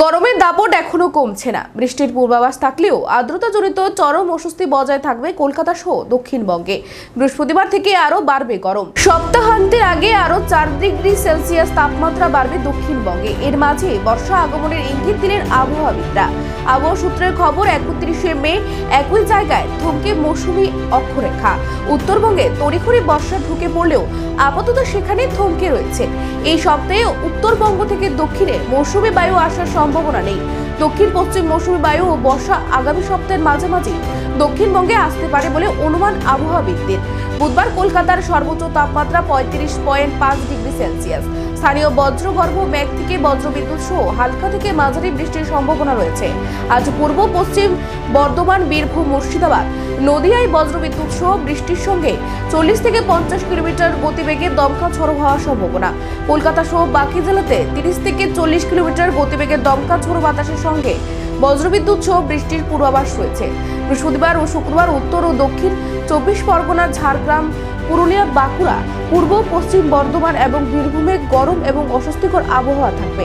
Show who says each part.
Speaker 1: গরমের দাপট এখনও কমছে না। বৃষ্টির পূর্বাভাস থাকলেও আর্দ্রতাজনিত চরম অস্বস্তি বজায় থাকবে কলকাতা সহ দক্ষিণবঙ্গে। বৃহস্পতিবার থেকে আরও বাড়বে গরম। সপ্তাহান্তের আগে আরও চার ডিগ্রি সেলসিয়াস তাপমাত্রা বাড়বে দক্ষিণবঙ্গে। এর মাঝে বর্ষা আগমনের ইঙ্গিত দিলেন আবহাওয়াবিদরা। আবহাওয়া সূত্রের খবর, একত্রিশে মে একই জায়গায় থমকে মৌসুমি অক্ষরেখা। উত্তরবঙ্গে তড়িখড়ি বর্ষা ঢুকে পড়লেও আপাতত সেখানে থমকে রয়েছে। এই সপ্তাহে উত্তরবঙ্গ থেকে দক্ষিণে মৌসুমি বায়ু আসার সম্ভাবনা নেই। দক্ষিণ পশ্চিম মৌসুমি বায়ু ও বর্ষা আগামী সপ্তাহের মাঝামাঝি দক্ষিণবঙ্গে আসতে পারে বলে অনুমান আবহাওয়াবিদদের। বুধবার কলকাতার সর্বোচ্চ তাপমাত্রা পঁয়ত্রিশ পয়েন্ট পাঁচ ডিগ্রি সেলসিয়াস। স্থানীয় বজ্রগর্ভ মেঘ থেকে বজ্রবিদ্যুৎ সহ হালকা থেকে মাঝারি বৃষ্টির সম্ভাবনা রয়েছে। আজ পূর্ব পশ্চিম বর্ধমান, বীরভূম, মুর্শিদাবাদ নদিয়ায় বজ্রবিদ্যুৎ সহ বৃষ্টির সঙ্গে চল্লিশ থেকে পঞ্চাশ কিলোমিটার গতিবেগে দমকা ঝড়ো হওয়ার সম্ভাবনা। কলকাতা সহ বাকি জেলাতে তিরিশ থেকে চল্লিশ কিলোমিটার গতিবেগে দমকা ঝড়ো বাতাসের সঙ্গে বজ্রবিদ্যুৎ সহ বৃষ্টির পূর্বাভাস রয়েছে। বৃহস্পতিবার ও শুক্রবার উত্তর ও দক্ষিণ চব্বিশ পরগনা ঝাড়গ্রাম, পুরুলিয়া, বাঁকুড়া, পূর্ব, পশ্চিম বর্ধমান এবং বীরভূমে গরম এবং অস্বস্তিকর আবহাওয়া থাকবে।